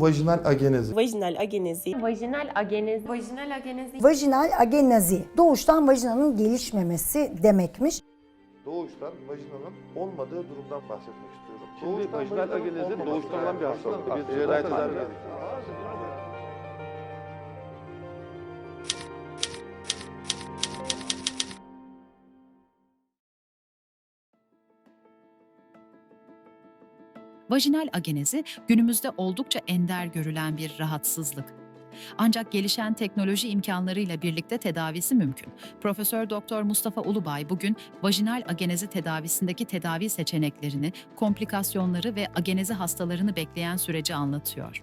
Vajinal agenezi. Vajinal agenezi. Vajinal agenezi. Vajinal agenezi. Vajinal agenazi doğuştan vajinanın gelişmemesi demekmiş. Doğuştan vajinanın olmadığı durumdan bahsetmek istiyorum. Şimdi vajinal agenezi doğuştan olan bir hastalık. Bir Aslında cerrahi tedavi Vajinal agenezi günümüzde oldukça ender görülen bir rahatsızlık. Ancak gelişen teknoloji imkanlarıyla birlikte tedavisi mümkün. Profesör Doktor Mustafa Ulubay bugün vajinal agenezi tedavisindeki tedavi seçeneklerini, komplikasyonları ve agenezi hastalarını bekleyen süreci anlatıyor.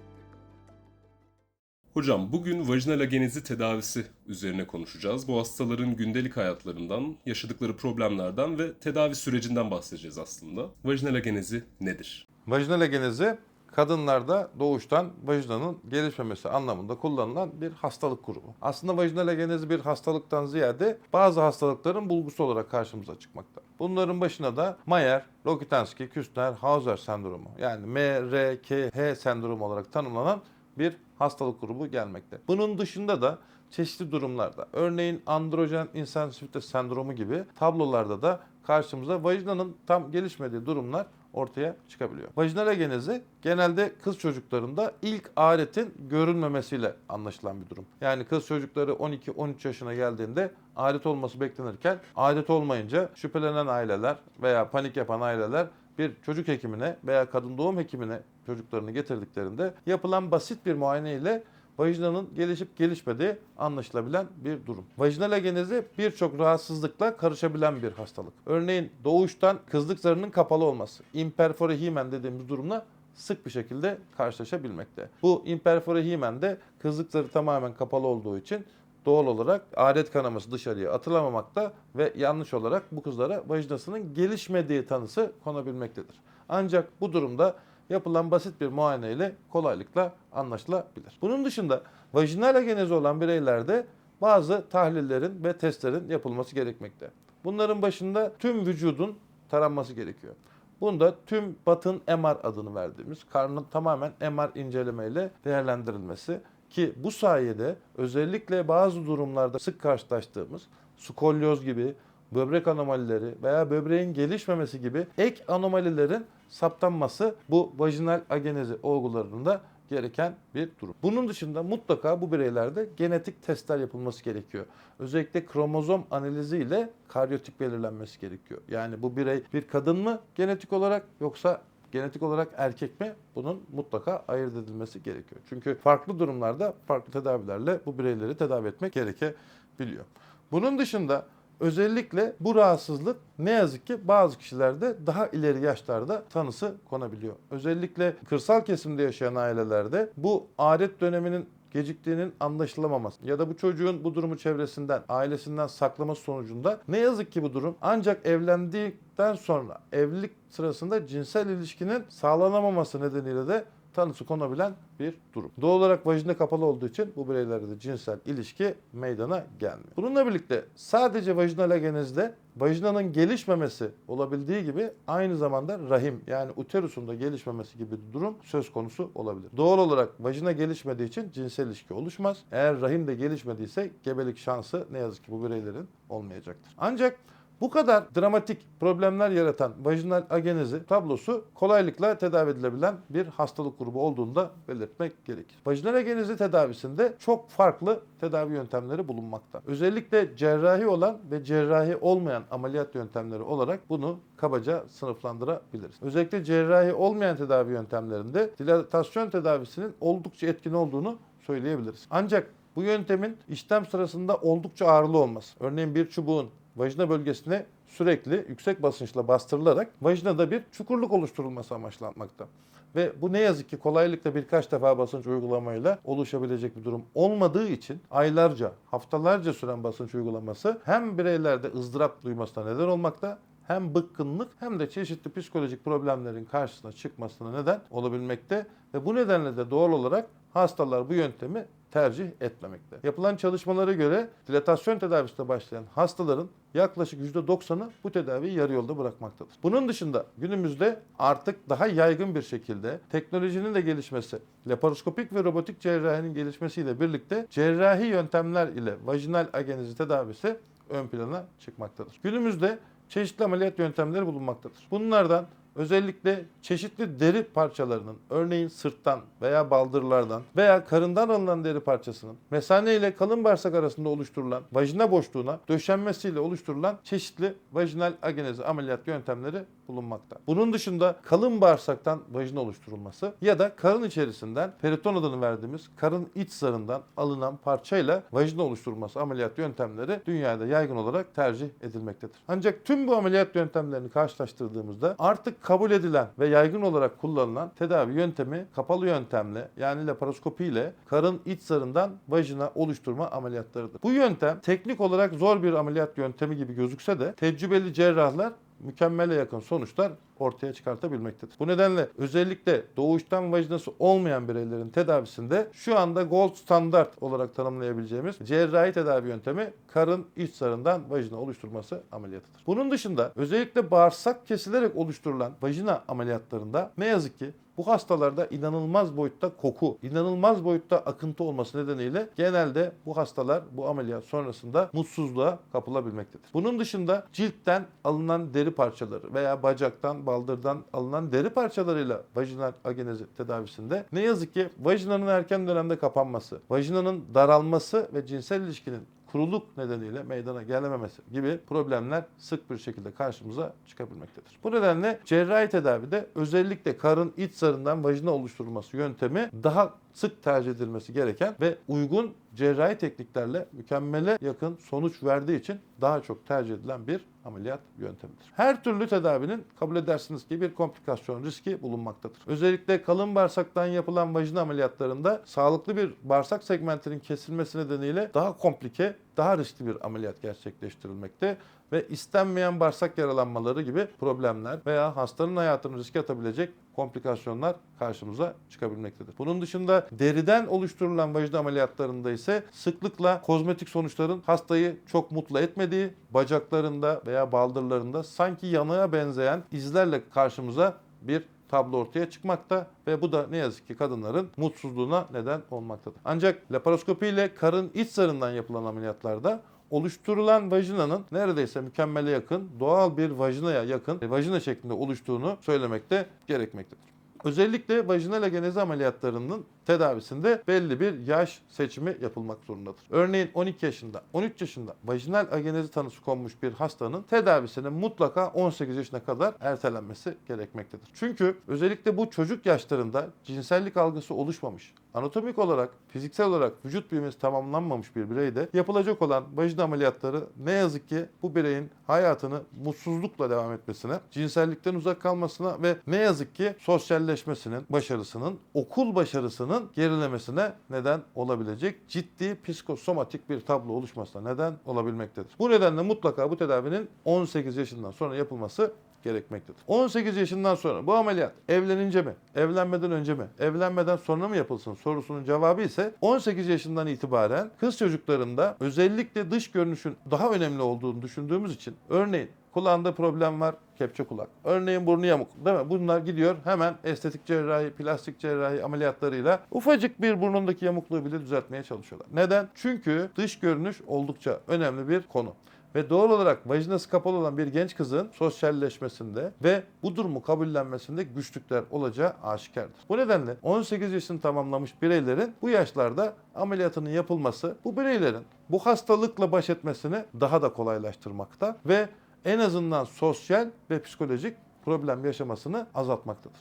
Hocam bugün vajinal agenezi tedavisi üzerine konuşacağız. Bu hastaların gündelik hayatlarından, yaşadıkları problemlerden ve tedavi sürecinden bahsedeceğiz aslında. Vajinal agenezi nedir? Vajinal agenezi kadınlarda doğuştan vajinanın gelişmemesi anlamında kullanılan bir hastalık grubu. Aslında vajinal agenezi bir hastalıktan ziyade bazı hastalıkların bulgusu olarak karşımıza çıkmakta. Bunların başına da Mayer, Rokitansky, Küstner, Hauser sendromu yani MRKH sendromu olarak tanımlanan bir hastalık grubu gelmekte. Bunun dışında da çeşitli durumlarda örneğin androjen insensitivite sendromu gibi tablolarda da karşımıza vajinanın tam gelişmediği durumlar ortaya çıkabiliyor. Vajinal agenezi genelde kız çocuklarında ilk adetin görülmemesiyle anlaşılan bir durum. Yani kız çocukları 12-13 yaşına geldiğinde adet olması beklenirken adet olmayınca şüphelenen aileler veya panik yapan aileler bir çocuk hekimine veya kadın doğum hekimine çocuklarını getirdiklerinde yapılan basit bir muayene ile vajinanın gelişip gelişmediği anlaşılabilen bir durum. Vajinal agenezi birçok rahatsızlıkla karışabilen bir hastalık. Örneğin doğuştan kızlık zarının kapalı olması, imperfore himen dediğimiz durumla sık bir şekilde karşılaşabilmekte. Bu imperfore himen de kızlık zarı tamamen kapalı olduğu için doğal olarak adet kanaması dışarıya atılamamakta ve yanlış olarak bu kızlara vajinasının gelişmediği tanısı konabilmektedir. Ancak bu durumda yapılan basit bir muayene ile kolaylıkla anlaşılabilir. Bunun dışında vajinal agenezi olan bireylerde bazı tahlillerin ve testlerin yapılması gerekmekte. Bunların başında tüm vücudun taranması gerekiyor. Bunda tüm batın MR adını verdiğimiz karnın tamamen MR incelemeyle değerlendirilmesi ki bu sayede özellikle bazı durumlarda sık karşılaştığımız skolyoz gibi böbrek anomalileri veya böbreğin gelişmemesi gibi ek anomalilerin saptanması bu vajinal agenezi olgularında gereken bir durum. Bunun dışında mutlaka bu bireylerde genetik testler yapılması gerekiyor. Özellikle kromozom analizi ile karyotip belirlenmesi gerekiyor. Yani bu birey bir kadın mı genetik olarak yoksa genetik olarak erkek mi? Bunun mutlaka ayırt edilmesi gerekiyor. Çünkü farklı durumlarda farklı tedavilerle bu bireyleri tedavi etmek gerekebiliyor. Bunun dışında Özellikle bu rahatsızlık ne yazık ki bazı kişilerde daha ileri yaşlarda tanısı konabiliyor. Özellikle kırsal kesimde yaşayan ailelerde bu adet döneminin geciktiğinin anlaşılamaması ya da bu çocuğun bu durumu çevresinden, ailesinden saklaması sonucunda ne yazık ki bu durum ancak evlendikten sonra evlilik sırasında cinsel ilişkinin sağlanamaması nedeniyle de tanısı konabilen bir durum. Doğal olarak vajina kapalı olduğu için bu bireylerde de cinsel ilişki meydana gelmiyor. Bununla birlikte sadece vajinal agenezde vajinanın gelişmemesi olabildiği gibi aynı zamanda rahim yani uterusun da gelişmemesi gibi bir durum söz konusu olabilir. Doğal olarak vajina gelişmediği için cinsel ilişki oluşmaz. Eğer rahim de gelişmediyse gebelik şansı ne yazık ki bu bireylerin olmayacaktır. Ancak bu kadar dramatik problemler yaratan vajinal agenezi tablosu kolaylıkla tedavi edilebilen bir hastalık grubu olduğunu da belirtmek gerekir. Vajinal agenezi tedavisinde çok farklı tedavi yöntemleri bulunmakta. Özellikle cerrahi olan ve cerrahi olmayan ameliyat yöntemleri olarak bunu kabaca sınıflandırabiliriz. Özellikle cerrahi olmayan tedavi yöntemlerinde dilatasyon tedavisinin oldukça etkin olduğunu söyleyebiliriz. Ancak bu yöntemin işlem sırasında oldukça ağırlı olması. Örneğin bir çubuğun vajina bölgesine sürekli yüksek basınçla bastırılarak vajinada bir çukurluk oluşturulması amaçlanmakta. Ve bu ne yazık ki kolaylıkla birkaç defa basınç uygulamayla oluşabilecek bir durum olmadığı için aylarca, haftalarca süren basınç uygulaması hem bireylerde ızdırap duymasına neden olmakta hem bıkkınlık hem de çeşitli psikolojik problemlerin karşısına çıkmasına neden olabilmekte ve bu nedenle de doğal olarak hastalar bu yöntemi tercih etmemekte. Yapılan çalışmalara göre dilatasyon tedavisine başlayan hastaların yaklaşık %90'ı bu tedaviyi yarı yolda bırakmaktadır. Bunun dışında günümüzde artık daha yaygın bir şekilde teknolojinin de gelişmesi, laparoskopik ve robotik cerrahinin gelişmesiyle birlikte cerrahi yöntemler ile vajinal agenezi tedavisi ön plana çıkmaktadır. Günümüzde çeşitli ameliyat yöntemleri bulunmaktadır. Bunlardan özellikle çeşitli deri parçalarının örneğin sırttan veya baldırlardan veya karından alınan deri parçasının mesane ile kalın bağırsak arasında oluşturulan vajina boşluğuna döşenmesiyle oluşturulan çeşitli vajinal agenezi ameliyat yöntemleri bulunmakta. Bunun dışında kalın bağırsaktan vajina oluşturulması ya da karın içerisinden periton adını verdiğimiz karın iç zarından alınan parçayla vajina oluşturulması ameliyat yöntemleri dünyada yaygın olarak tercih edilmektedir. Ancak tüm bu ameliyat yöntemlerini karşılaştırdığımızda artık kabul edilen ve yaygın olarak kullanılan tedavi yöntemi kapalı yöntemle yani laparoskopi ile karın iç zarından vajina oluşturma ameliyatlarıdır. Bu yöntem teknik olarak zor bir ameliyat yöntemi gibi gözükse de tecrübeli cerrahlar mükemmele yakın sonuçlar ortaya çıkartabilmektedir. Bu nedenle özellikle doğuştan vajinası olmayan bireylerin tedavisinde şu anda gold standart olarak tanımlayabileceğimiz cerrahi tedavi yöntemi karın iç zarından vajina oluşturması ameliyatıdır. Bunun dışında özellikle bağırsak kesilerek oluşturulan vajina ameliyatlarında ne yazık ki bu hastalarda inanılmaz boyutta koku, inanılmaz boyutta akıntı olması nedeniyle genelde bu hastalar bu ameliyat sonrasında mutsuzluğa kapılabilmektedir. Bunun dışında ciltten alınan deri parçaları veya bacaktan, baldırdan alınan deri parçalarıyla vajinal agenezi tedavisinde ne yazık ki vajinanın erken dönemde kapanması, vajinanın daralması ve cinsel ilişkinin kuruluk nedeniyle meydana gelememesi gibi problemler sık bir şekilde karşımıza çıkabilmektedir. Bu nedenle cerrahi tedavide özellikle karın iç zarından vajina oluşturulması yöntemi daha sık tercih edilmesi gereken ve uygun cerrahi tekniklerle mükemmele yakın sonuç verdiği için daha çok tercih edilen bir ameliyat yöntemidir. Her türlü tedavinin kabul edersiniz ki bir komplikasyon riski bulunmaktadır. Özellikle kalın bağırsaktan yapılan vajina ameliyatlarında sağlıklı bir bağırsak segmentinin kesilmesi nedeniyle daha komplike, daha riskli bir ameliyat gerçekleştirilmekte ve istenmeyen bağırsak yaralanmaları gibi problemler veya hastanın hayatını riske atabilecek komplikasyonlar karşımıza çıkabilmektedir. Bunun dışında deriden oluşturulan vajina ameliyatlarında ise sıklıkla kozmetik sonuçların hastayı çok mutlu etmediği, bacaklarında veya baldırlarında sanki yanığa benzeyen izlerle karşımıza bir tablo ortaya çıkmakta ve bu da ne yazık ki kadınların mutsuzluğuna neden olmaktadır. Ancak laparoskopi ile karın iç zarından yapılan ameliyatlarda oluşturulan vajinanın neredeyse mükemmele yakın, doğal bir vajinaya yakın e, vajina şeklinde oluştuğunu söylemekte gerekmektedir. Özellikle vajinal agenezi ameliyatlarının tedavisinde belli bir yaş seçimi yapılmak zorundadır. Örneğin 12 yaşında, 13 yaşında vajinal agenezi tanısı konmuş bir hastanın tedavisinin mutlaka 18 yaşına kadar ertelenmesi gerekmektedir. Çünkü özellikle bu çocuk yaşlarında cinsellik algısı oluşmamış, anatomik olarak, fiziksel olarak vücut büyümesi tamamlanmamış bir bireyde yapılacak olan vajina ameliyatları ne yazık ki bu bireyin hayatını mutsuzlukla devam etmesine, cinsellikten uzak kalmasına ve ne yazık ki sosyalleşmesinin, başarısının, okul başarısının gerilemesine neden olabilecek ciddi psikosomatik bir tablo oluşmasına neden olabilmektedir. Bu nedenle mutlaka bu tedavinin 18 yaşından sonra yapılması gerekmektedir. 18 yaşından sonra bu ameliyat evlenince mi, evlenmeden önce mi, evlenmeden sonra mı yapılsın sorusunun cevabı ise 18 yaşından itibaren kız çocuklarında özellikle dış görünüşün daha önemli olduğunu düşündüğümüz için örneğin kulağında problem var, kepçe kulak. Örneğin burnu yamuk değil mi? Bunlar gidiyor hemen estetik cerrahi, plastik cerrahi ameliyatlarıyla ufacık bir burnundaki yamukluğu bile düzeltmeye çalışıyorlar. Neden? Çünkü dış görünüş oldukça önemli bir konu. Ve doğal olarak vajinası kapalı olan bir genç kızın sosyalleşmesinde ve bu durumu kabullenmesinde güçlükler olacağı aşikardır. Bu nedenle 18 yaşını tamamlamış bireylerin bu yaşlarda ameliyatının yapılması bu bireylerin bu hastalıkla baş etmesini daha da kolaylaştırmakta ve en azından sosyal ve psikolojik problem yaşamasını azaltmaktadır.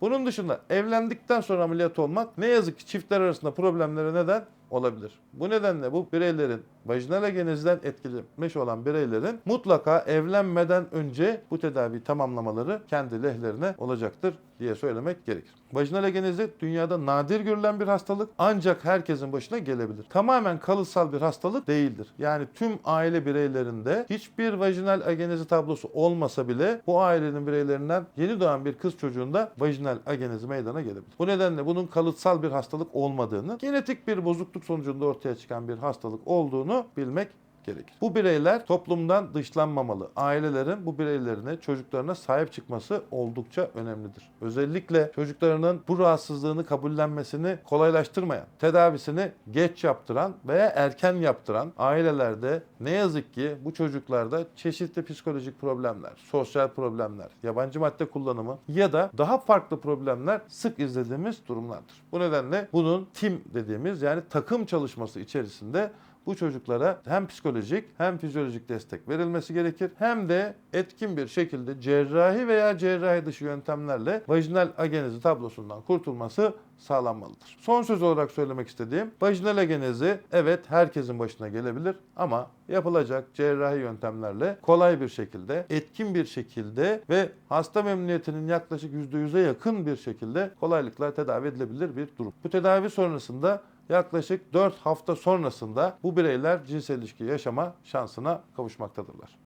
Bunun dışında evlendikten sonra ameliyat olmak ne yazık ki çiftler arasında problemlere neden olabilir. Bu nedenle bu bireylerin vajinal ageneziden etkilenmiş olan bireylerin mutlaka evlenmeden önce bu tedaviyi tamamlamaları kendi lehlerine olacaktır diye söylemek gerekir. Vajinal agenezi dünyada nadir görülen bir hastalık ancak herkesin başına gelebilir. Tamamen kalıtsal bir hastalık değildir. Yani tüm aile bireylerinde hiçbir vajinal agenezi tablosu olmasa bile bu ailenin bireylerinden yeni doğan bir kız çocuğunda vajinal agenezi meydana gelebilir. Bu nedenle bunun kalıtsal bir hastalık olmadığını, genetik bir bozukluk çocukluk sonucunda ortaya çıkan bir hastalık olduğunu bilmek gerekir. Bu bireyler toplumdan dışlanmamalı. Ailelerin bu bireylerine, çocuklarına sahip çıkması oldukça önemlidir. Özellikle çocuklarının bu rahatsızlığını kabullenmesini kolaylaştırmayan, tedavisini geç yaptıran veya erken yaptıran ailelerde ne yazık ki bu çocuklarda çeşitli psikolojik problemler, sosyal problemler, yabancı madde kullanımı ya da daha farklı problemler sık izlediğimiz durumlardır. Bu nedenle bunun tim dediğimiz yani takım çalışması içerisinde bu çocuklara hem psikolojik hem fizyolojik destek verilmesi gerekir. Hem de etkin bir şekilde cerrahi veya cerrahi dışı yöntemlerle vajinal agenezi tablosundan kurtulması sağlanmalıdır. Son söz olarak söylemek istediğim vajinal agenezi evet herkesin başına gelebilir ama yapılacak cerrahi yöntemlerle kolay bir şekilde, etkin bir şekilde ve hasta memnuniyetinin yaklaşık %100'e yakın bir şekilde kolaylıkla tedavi edilebilir bir durum. Bu tedavi sonrasında yaklaşık 4 hafta sonrasında bu bireyler cinsel ilişki yaşama şansına kavuşmaktadırlar.